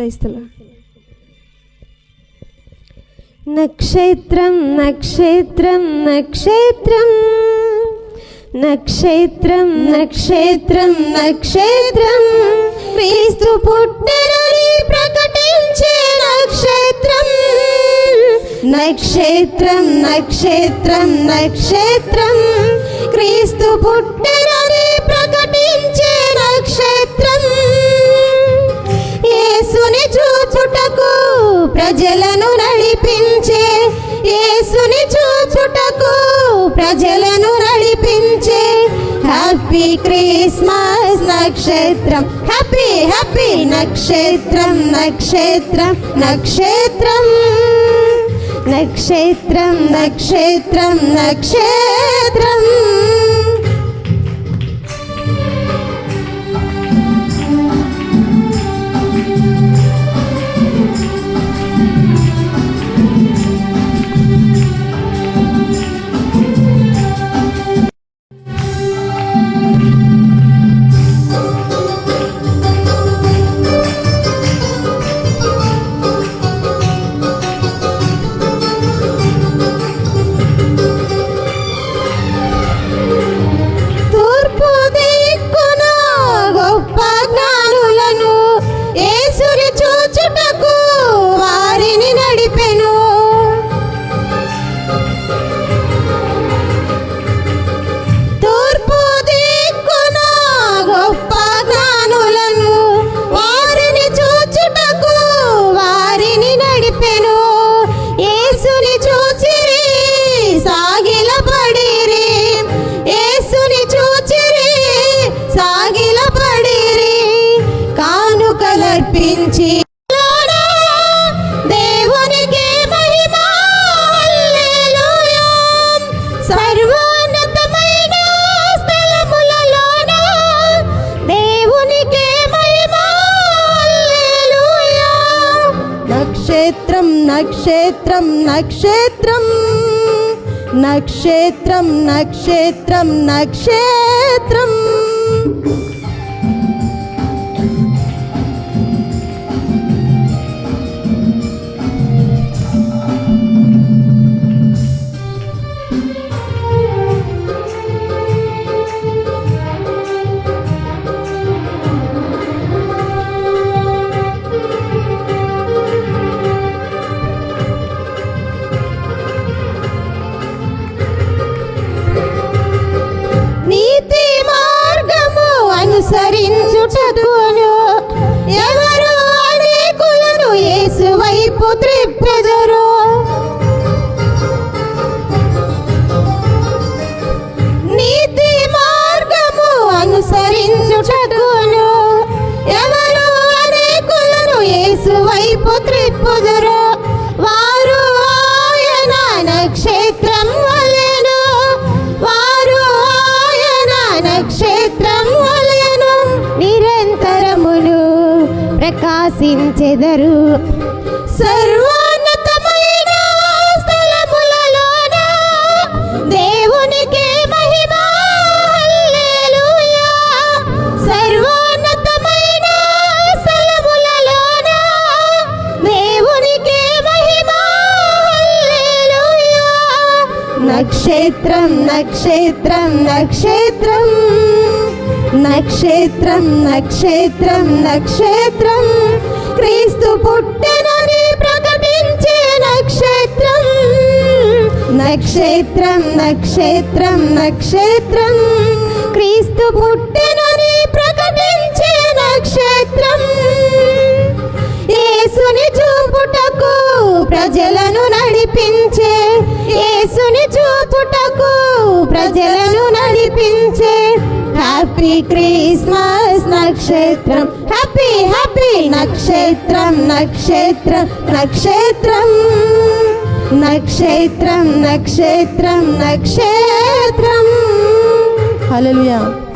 క్రైస్తల నక్షత్రం నక్షత్రం నక్షత్రం నక్షత్రం నక్షత్రం నక్షత్రం క్రీస్తు పుట్టరని ప్రకటించే నక్షత్రం నక్షత్రం నక్షత్రం నక్షత్రం క్రీస్తు పుట్టరని ప్రజలను నడిపించే హ్యాపీ క్రిస్మస్ నక్షత్రం. హ్యాపీ హ్యాపీ నక్షత్రం నక్షత్రం నక్షత్రం. నక్షత్రం నక్షత్రం నక్షత్రం. నక్షత్రం నక్షత్రం నక్షత్రం. నక్షత్రం నక్షత్రం నక్షత్రం. అనుసరించుటకు ప్రకాశించెదరు. సర్వోన్నతమైన స్థలములలోన? దేవునికి మహిమ? హల్లెలూయా. సర్వోన్నతమైన స్థలములలోన? దేవునికి మహిమ? హల్లెలూయా. నక్షత్రం నక్షత్రం నక్షత్రం. నక్షత్రం నక్షత్రం నక్షత్రం. క్రీస్తు పుట్టెనని ప్రకటించే నక్షత్రం. నక్షత్రం నక్షత్రం నక్షత్రం. క్రీస్తు పుట్టెనని ప్రకటించే నక్షత్రం. యేసుని చూపుటకు ప్రజలను నడిపించే. యేసుని చూపుటకు ప్రజలను నడిపించే. హ్యాపీ క్రిస్మస్ నక్షత్రం. హ్యాపీ హ్యాపీ నక్షత్రం నక్షత్రం నక్షత్రం. నక్షత్రం నక్షత్రం నక్షత్రం. హలో